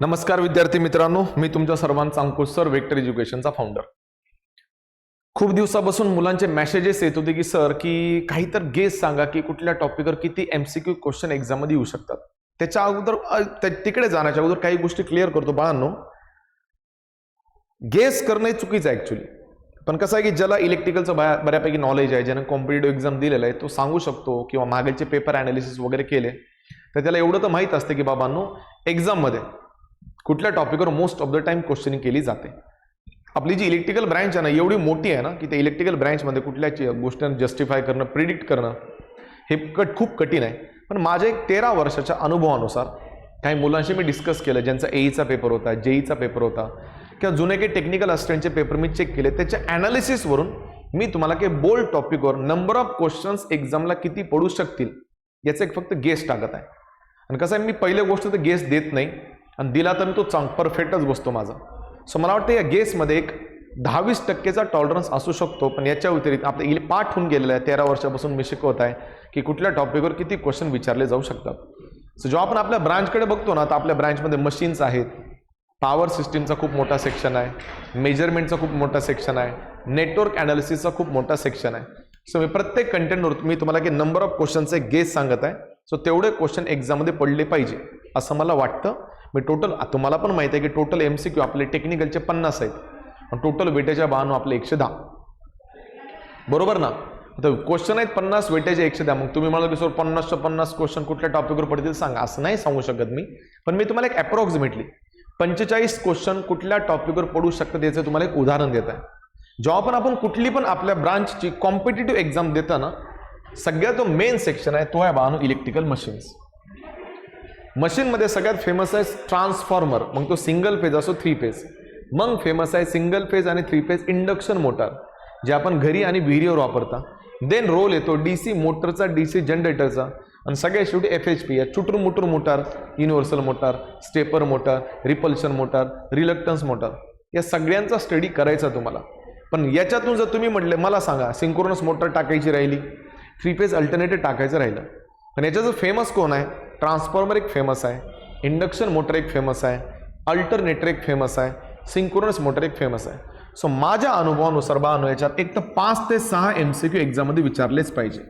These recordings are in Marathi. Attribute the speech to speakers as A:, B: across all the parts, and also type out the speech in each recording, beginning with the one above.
A: नमस्कार विद्यार्थी मित्रांनो मी तुमच्या सर्वांचा अंकुश सर वेक्टर एज्युकेशनचा फाउंडर खूप दिवसापासून मुलांचे मेसेजेस येत होते की सर की काही तर गेस सांगा की कुठल्या टॉपिकवर किती एमसीक्यू क्वेश्चन एक्झाममध्ये येऊ शकतात. त्याच्या अगोदर तिकडे जाण्याच्या अगोदर काही गोष्टी क्लिअर करतो. बाळांनो गेस करणं चुकीचं आहे ऍक्च्युली पण कसं आहे की ज्याला इलेक्ट्रिकलचं बऱ्यापैकी नॉलेज आहे ज्यानं कॉम्पिटेटिव्ह एक्झाम दिलेलं आहे तो सांगू शकतो किंवा मागेचे पेपर अनालिसिस वगैरे केले तर त्याला एवढं तर माहीत असते की बाबांनो एक्झाममध्ये कुठल्या टॉपिकवर most of the time questioning केली जाते. आपली जी इलेक्ट्रिकल ब्रँच आहे ना एवढी मोठी आहे ना की त्या इलेक्ट्रिकल ब्रँचमध्ये कुठल्या गोष्टींना जस्टिफाय करणं प्रिडिक्ट करणं हे कट खूप कठीण आहे. पण माझ्या एक तेरा वर्षाच्या अनुभवानुसार काही मुलांशी मी डिस्कस केलं ज्यांचा एईचा पेपर होता जेईचा पेपर होता किंवा जुने काही टेक्निकल असिस्टंटचे पेपर मी चेक केले त्याच्या ॲनालिसिसवरून मी तुम्हाला काही बोल्ड टॉपिकवर नंबर ऑफ क्वेश्चन्स एक्झामला किती पडू शकतील याचं एक फक्त गेस टाकत आहे. आणि कसं आहे मी पहिल्या गोष्ट तर गेस देत नाही आणि दिला तर मी तो चांग परफेक्टच बसतो माझा. सो मला वाटतं या गेसमध्ये एक दहावीस टक्केचा टॉलरन्स असू शकतो पण याच्या व्यतिरिक्त आपलं इले पाठ होऊन गेलेलं आहे. तेरा वर्षापासून मी शिकवत आहे की कुठल्या टॉपिकवर किती क्वेश्चन विचारले जाऊ शकतात. सो जेव्हा आपण आपल्या ब्रांचकडे बघतो ना तर आपल्या ब्रांचमध्ये मशीन्स आहेत. पॉवर सिस्टीमचा खूप मोठा सेक्शन आहे. मेजरमेंटचा खूप मोठा सेक्शन आहे. नेटवर्क ॲनालिसिसचा खूप मोठा सेक्शन आहे. सो मी प्रत्येक कंटेंटवर मी तुम्हाला की नंबर ऑफ क्वेश्चनचे गेस सांगत आहे. सो तेवढे क्वेश्चन एक्झाममध्ये पडले पाहिजे असं मला वाटतं. मी टोटल तुम्हाला पण माहिती आहे की टोटल एम सी क्यू आपले टेक्निकलचे पन्नास आहेत. टोटल वेटेच्या बानो आपले एकशे दहा. बरोबर ना? आता क्वेश्चन आहेत पन्नास वेटेचे एकशे दहा. मग तुम्ही मला की सर पन्नासच्या पन्नास क्वेश्चन कुठल्या टॉपिकवर पडतील? सांगा. असं नाही सांगू शकत मी. पण मी तुम्हाला एक अप्रॉक्सिमेटली पंचेचाळीस क्वेश्चन कुठल्या टॉपिकवर पडू शकतात याचं तुम्हाला एक उदाहरण देत आहे. जेव्हा पण आपण कुठली पण आपल्या ब्रांचची कॉम्पिटेटिव्ह एक्झाम देताना सगळ्यात जो मेन सेक्शन आहे तो आहे बानो इलेक्ट्रिकल मशीन्स मशीनमध्ये सगळ्यात फेमस आहे ट्रान्सफॉर्मर मग तो सिंगल फेज असो थ्री फेज मग फेमस आहे सिंगल फेज आणि थ्री फेज इंडक्शन मोटार जे आपण घरी आणि विहिरीवर वापरता. देन रोल येतो डी सी मोटरचा डी सी जनरेटरचा आणि सगळ्यात शेवटी एफ एच पी आहे. चुटूर मुटूर motor universal motor stepper motor repulsion motor reluctance motor या सगळ्यांचा स्टडी करायचा तुम्हाला. पण याच्यातून जर तुम्ही म्हटले मला सांगा सिंक्रोनस मोटर टाकायची राहिली. थ्री फेज अल्टरनेटिव्ह टाकायचं राहिलं. पण याच्याचं फेमस कोण आहे? ट्रान्सफॉर्मर एक फेमस आहे इंडक्शन मोटर एक फेमस आहे अल्टरनेटर एक फेमस आहे सिंक्रोनस मोटर एक फेमस आहे. सो माझ्या अनुभवानुसार बानो याच्यात एक तर पाच ते सहा एम सी क्यू एक्झाममध्ये विचारलेच पाहिजे.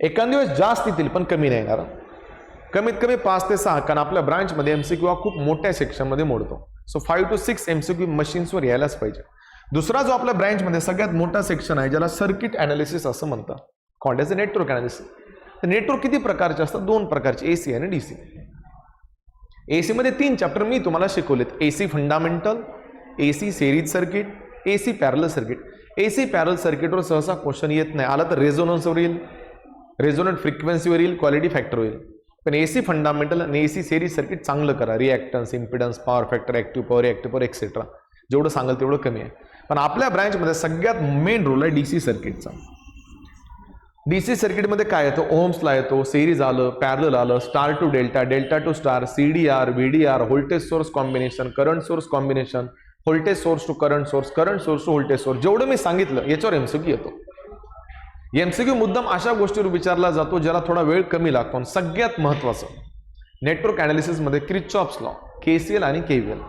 A: एखाद दिवस जास्त येतील पण कमी नाही येणार. कमीत कमी पाच ते सहा कारण आपल्या ब्रांचमध्ये एम सी क्यू हा खूप मोठ्या सेक्शनमध्ये मोडतो. So five two six M C Q मशीन्सवर यायलाच पाहिजे. दुसरा जो आपल्या ब्रँचमध्ये सगळ्यात मोठा सेक्शन आहे ज्याला सर्किट अनालिसिस असं म्हणतात. अ नेटवर्क अनालिसिस नेटवर्क किती प्रकारचे असतात? दोन प्रकारचे ए सी आणि डी सी ए सीमध्ये तीन चॅप्टर मी तुम्हाला शिकवलेत. A C fundamental A C series circuit A C parallel circuit A C parallel सर्किटवर सहसा क्वेश्चन येत नाही. आला तर रेझोनन्सवर येईल रेझोनंट फ्रिक्वेन्सीवर येईल क्वालिटी फॅक्टर होईल पण ए सी फंडामेंटल आणि ए सी सेरीज सर्किट चांगलं करा. Reactance impedance power factor active power active power etcetera जेवढं सांगाल तेवढं कमी आहे. पण आपल्या ब्रँचमध्ये सगळ्यात मेन रोल आहे डी सी सर्किटचा डी सी सर्किटमध्ये काय येतो? ओम्सला येतो सिरीज आलं पॅरल आलं star to delta delta to star C D R V D R voltage source combination current source combination voltage source to current source current source to voltage source जेवढं मी सांगितलं याच्यावर एमसीक्यू येतो. एमसीक्यू मुद्दाम अशा गोष्टीवर विचारला जातो ज्याला थोडा वेळ कमी लागतो आणि सगळ्यात महत्त्वाचं network अनालिसिसमध्ये Kirchhoff's law K C L आणि के व्ही एल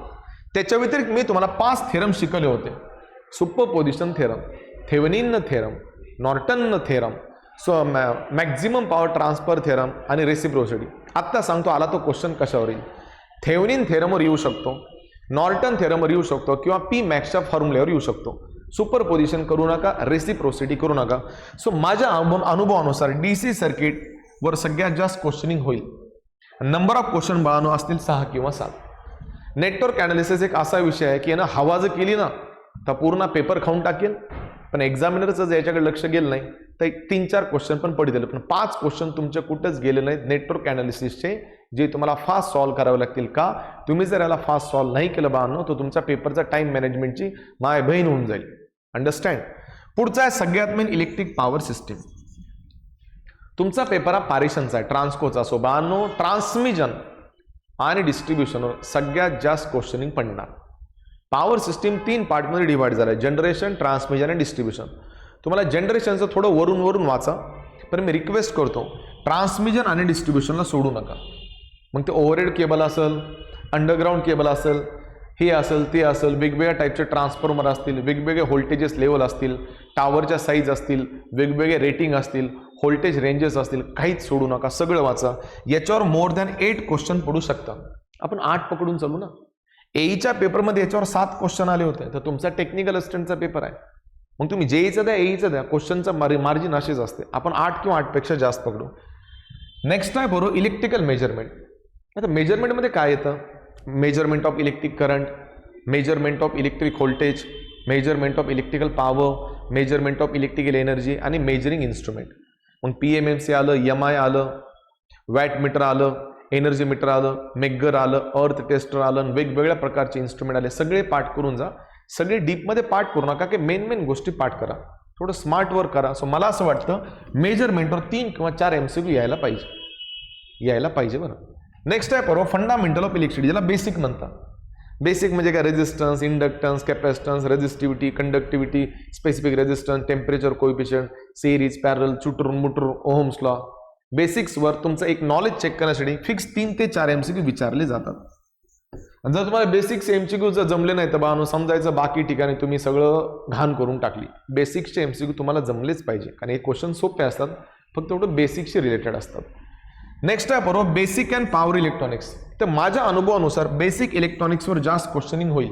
A: त्याच्या व्यतिरिक्त मी तुम्हाला पाच थेरम शिकवले होते. Superposition theorem Thevenin theorem Norton theorem so मॅ मॅक्झिमम पॉवर ट्रान्सफर थेरम आणि रेसिप्रोसिटी आत्ता सांगतो आला तो क्वेश्चन कशावर? येईल थेवनिन थेरमवर येऊ शकतो. नॉर्टन थेरमवर येऊ शकतो. किंवा पी मॅक्सच्या फॉर्म्युल्यावर येऊ शकतो. सुपर पोझिशन करू नका रेसिप्रोसिटी करू नका. सो माझ्या अनुभव अनुभवानुसार डी सी सर्किटवर सगळ्यात जास्त क्वेश्चनिंग होईल. नंबर ऑफ क्वेश्चन बाळानो असतील सहा किंवा सात. नेटवर्क अनालिसिस एक असा विषय आहे की यानं हवा जर केली ना तर पूर्ण पेपर खाऊन टाकेल. पण एक्झामिनरचं जर याच्याकडे लक्ष गेलं नाही तर एक तीन चार क्वेश्चन पण पडतील पण पाच क्वेश्चन तुमचे कुठंच गेले नाहीत. नेटवर्क अनालिसिसचे जे तुम्हाला फास्ट सॉल्व्ह करावे लागतील का? तुम्ही जर याला फास्ट सॉल्व्ह नाही केलं बाळांनो तर तुमचा पेपरचा टाईम मॅनेजमेंटची माय बहीण होऊन जाईल. अंडरस्टँड पुढचा आहे सगळ्यात मेन इलेक्ट्रिक पॉवर सिस्टीम तुमचा पेपर हा पारिशनचा आहे ट्रान्सकोचा असो बाळांनो ट्रान्समिशन आणि डिस्ट्रीब्युशनवर सगळ्यात जास्त क्वेश्चनिंग पडणार. पॉवर सिस्टीम तीन पार्टमध्ये डिवाइड झालं आहे जनरेशन ट्रान्समिशन आणि डिस्ट्रीब्युशन. तुम्हाला जनरेशनचं थोडं वरून वरून वाचा. पण मी रिक्वेस्ट करतो ट्रान्समिशन आणि डिस्ट्रीब्युशनला सोडू नका. मग ते ओव्हरहेड केबल असेल अंडरग्राऊंड केबल असेल हे असेल ते असेल वेगवेगळ्या टाईपचे ट्रान्सफॉर्मर असतील वेगवेगळे व्होल्टेजेस लेवल असतील टावरच्या साईज असतील वेगवेगळे रेटिंग असतील व्होल्टेज रेंजेस असतील काहीच सोडू नका सगळं वाचा. याच्यावर मोर दॅन एट क्वेश्चन पडू शकतात. आपण आठ पकडून चालू ना? एईच्या पेपरमध्ये याच्यावर सात क्वेश्चन आले होते. तर तुमचा टेक्निकल असिस्टंटचा पेपर आहे. मग तुम्ही जेईचं द्या एईचं द्या क्वेश्चनचं मार मार्जिन असेच असते. आपण आठ किंवा आठपेक्षा जास्त पकडू. नेक्स्ट आहे बरोबर इलेक्ट्रिकल मेजरमेंट आता मेजरमेंटमध्ये काय येतं? Measurement of electric current measurement of electric voltage measurement of electrical power measurement of electrical energy आणि मेजरिंग इन्स्ट्रुमेंट मग पी एम एम सी आलं एम आय आलं वॅट मीटर आलं एनर्जी मीटर आलं मेग्गर आलं अर्थ टेस्टर आलं वेगवेगळ्या प्रकारचे इन्स्ट्रुमेंट आले. सगळे पाठ करून जा. सगळे डीपमध्ये पाठ करू नका की मेन मेन गोष्टी पाठ करा. थोडं स्मार्ट वर्क करा. सो मला असं वाटतं मेजरमेंटवर तीन किंवा चार एम सी यायला पाहिजे. यायला पाहिजे बरं. नेक्स्ट आहे बरोबर फंडामेंटल ऑफ इलेक्ट्रिसिटी ज्याला बेसिक म्हणतात. बेसिक म्हणजे काय? Resistance inductance capacitance resistivity conductivity specific resistance temperature coefficient series parallel चुटरून मुटरून ओहम्स लॉ बेसिक्सवर तुमचं एक नॉलेज चेक करण्यासाठी फिक्स तीन ते चार एम विचारले जातात. जर तुम्हाला बेसिक्स एम जर जमले नाही तर बानो समजायचं बाकी ठिकाणी तुम्ही सगळं घाण करून टाकली. बेसिक्सचे एम क्यू तुम्हाला जमलेच पाहिजे. कारण हे क्वेश्चन सोपे असतात फक्त एवढं बेसिकशी रिलेटेड असतात. नेक्स्ट आहे बरोबर बेसिक अँड पॉवर इलेक्ट्रॉनिक्स तर माझ्या अनुभवानुसार बेसिक इलेक्ट्रॉनिक्सवर जास्त क्वेश्चनिंग होईल.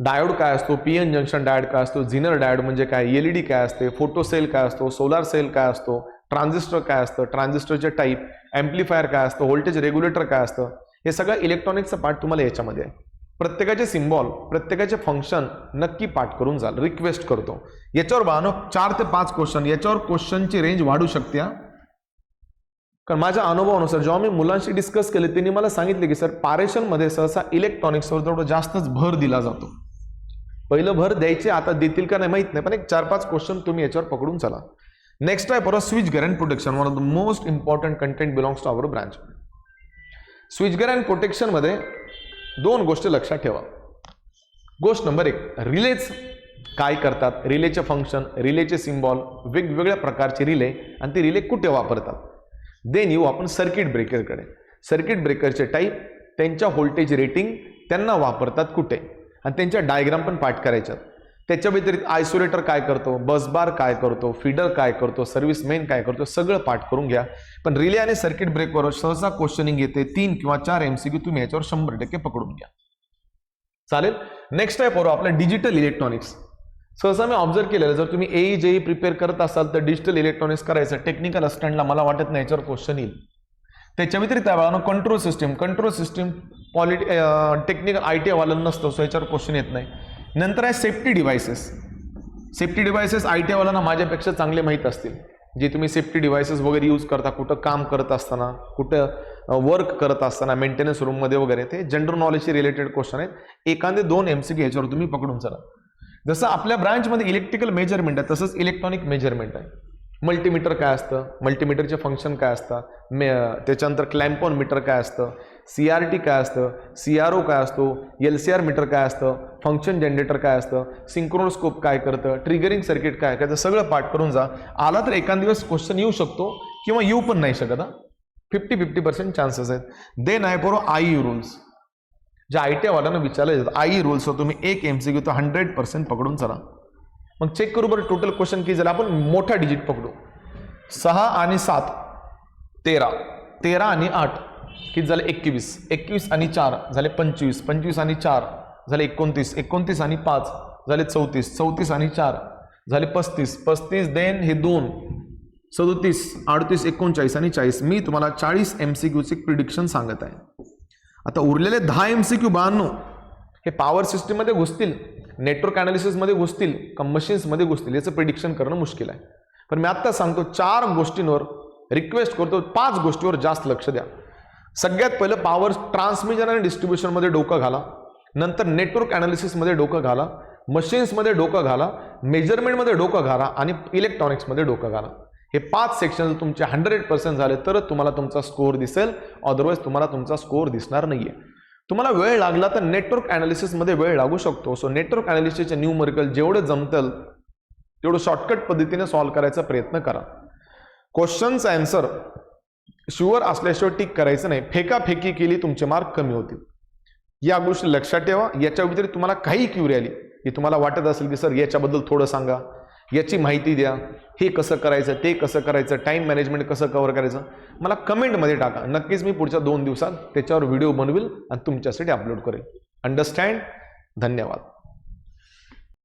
A: डायोड काय असतो? पी एन जंक्शन डायोड काय असतो? झिनर डायोड म्हणजे काय? एलईडी काय असते? फोटो सेल काय असतो? सोलार सेल काय असतो? ट्रान्झिस्टर काय असतं? ट्रान्झिस्टरचे टाईप ॲम्प्लिफायर काय असतं? व्होल्टेज रेग्युलेटर काय असतं? हे सगळं इलेक्ट्रॉनिक्सचं पार्ट तुम्हाला याच्यामध्ये आहे. प्रत्येकाचे सिम्बॉल प्रत्येकाचे फंक्शन नक्की पाठ करून जाल रिक्वेस्ट करतो. याच्यावर बानो चार ते पाच क्वेश्चन याच्यावर क्वेश्चनची रेंज वाढू शकते कारण माझ्या अनुभवानुसार जेव्हा मी मुलांशी डिस्कस केले त्यांनी मला सांगितले की सर पारेशनमध्ये सहसा इलेक्ट्रॉनिक्सवर थोडं जास्तच भर दिला जातो. पहिलं भर द्यायचे आता देतील का नाही माहीत नाही पण एक चार पाच क्वेश्चन तुम्ही याच्यावर पकडून चला. नेक्स्ट आहे परत switchgear and protection one of the most important content belongs to our branch switchgear प्रोटेक्शनमध्ये दोन गोष्टी लक्षात ठेवा. गोष्ट नंबर एक रिलेज काय करतात? रिलेचे फंक्शन रिलेचे सिम्बॉल वेगवेगळ्या प्रकारचे रिले आणि ते रिले कुठे वापरतात? देन येऊ आपण सर्किट ब्रेकरकडे सर्किट ब्रेकरचे टाईप त्यांच्या व्होल्टेज रेटिंग त्यांना वापरतात कुठे? आणि त्यांच्या डायग्राम पण पाठ करायच्यात. त्याच्या व्यतिरिक्त आयसोलेटर काय करतो? बसबार काय करतो? फीडर काय करतो? सर्व्हिस मेन काय करतो? सगळं पाठ करून घ्या. पण रिले आणि सर्किट ब्रेकवर सहसा क्वेश्चनिंग येते तीन किंवा चार एमसीक्यू तुम्ही याच्यावर शंभर टक्के पकडून घ्या. चालेल? नेक्स्ट आहे बरोबर आपलं डिजिटल इलेक्ट्रॉनिक्स सहसा मी ऑब्झर्व केलेलं जर तुम्ही एई जेई प्रिपेअर करत असाल तर डिजिटल इलेक्ट्रॉनिक्स करायचं. टेक्निकल असटँडला मला वाटत नाही याच्यावर क्वेश्चन येईल. त्याच्या व्यतिरिक्त वेळानं control system control system polity technical I T वालन नसतो सो याच्यावर क्वेश्चन येत नाही. नंतर आहे safety devices safety devices I T वाल्यांना माझ्यापेक्षा चांगले माहीत असतील. जे तुम्ही सेफ्टी डिव्हायसेस वगैरे यूज करता कुठं काम करत असताना कुठं वर्क करत असताना मेंटेनन्स रूममध्ये वगैरे ते जनरल नॉलेजशी रिलेटेड क्वेश्चन आहेत. एखादे दोन एम सी क्यू ह्याच्यावर तुम्ही पकडून चला. जसं आपल्या ब्रांचमध्ये इलेक्ट्रिकल मेजरमेंट आहे तसंच इलेक्ट्रॉनिक मेजरमेंट आहे. मल्टीमीटर काय असतं? मल्टीमीटरचे फंक्शन काय असतं? मे त्याच्यानंतर क्लॅम्पॉन मीटर काय असतं? सी आर टी काय असतं? सी आर ओ काय असतो? एल सी आर मीटर काय असतं? फंक्शन जनरेटर काय असतं? सिंक्रोनोस्कोप काय करतं? ट्रिगरिंग सर्किट काय? करतं सगळं पाठ करून जा. आला तर एखाद दिवस क्वेश्चन येऊ शकतो किंवा येऊ पण नाही शकत हा. फिफ्टी फिफ्टी पर्सेंट चान्सेस आहेत. देन आहे बरोबर आई रूल्स ज्या आय टी वाल्यांना विचारलं जातं आई रूल्सवर तुम्ही एक एम सी घेऊ तर हंड्रेड पर्सेंट पकडून चला. मग चेक करू बरं टोटल क्वेश्चन किती झाला? आपण मोठा डिजिट पकडू. सहा आणि सात तेरा. तेरा आणि आठ. किती झाले? एकवीस. एकवीस आणि चार झाले पंचवीस. पंचवीस आणि चार झाले एकोणतीस. एकोणतीस आणि पाच झाले चौतीस. चौतीस आणि चार झाले पस्तीस. पस्तीस देन हे दोन. सदोतीस अडतीस एकोणचाळीस आणि चाळीस. मी तुम्हाला चाळीस एम सी क्यूचे प्रिडिक्शन सांगत आहे. आता उरलेले दहा एम सी क्यू बांधणो हे पॉवर सिस्टीममध्ये घुसतील नेटवर्क अनालिसिसमध्ये घुसतील का मशीन्समध्ये घुसतील याचं प्रिडिक्शन करणं मुश्किल आहे. पण मी आत्ता सांगतो चार गोष्टींवर रिक्वेस्ट करतो पाच गोष्टीवर जास्त लक्ष द्या. सगळ्यात पहिलं पॉवर ट्रान्समिशन आणि डिस्ट्रीब्युशनमध्ये डोकं घाला. नंतर नेटवर्क ॲनालिसिसमध्ये डोकं घाला. मशीन्समध्ये डोकं घाला. मेजरमेंटमध्ये डोकं घाला आणि इलेक्ट्रॉनिक्समध्ये डोकं घाला. हे पाच सेक्शन तुमचे हंड्रेड पर्सेंट झाले तरच तुम्हाला तुमचा स्कोअर दिसेल. अदरवाईज तुम्हाला तुमचा स्कोअर दिसणार नाहीये. तुम्हाला वेळ लागला तर नेटवर्क ॲनालिसिसमध्ये वेळ लागू शकतो. सो नेटवर्क अनालिसिसचे न्यूमरिकल जेवढं जमतल तेवढं शॉर्टकट पद्धतीने सॉल्व्ह करायचा प्रयत्न करा. क्वेश्चनचा अँसर शुअर असल्याशिवाय टिक करायचं नाही. फेकाफेकी केली तुमचे मार्क कमी होतील. या गोष्टी लक्षात ठेवा. याच्या व्यतिरिक्त तुम्हाला काही क्युरी आली. की तुम्हाला वाटत असेल की सर याच्याबद्दल थोडं सांगा. याची माहिती द्या. हे कसं करायचं? ते कसं करायचं? टाईम मॅनेजमेंट कसं कव्हर करायचं? मला कमेंटमध्ये टाका. नक्कीच मी पुढच्या दोन दिवसात त्याच्यावर व्हिडिओ बनवेल आणि तुमच्यासाठी अपलोड करेल. अंडरस्टँड धन्यवाद.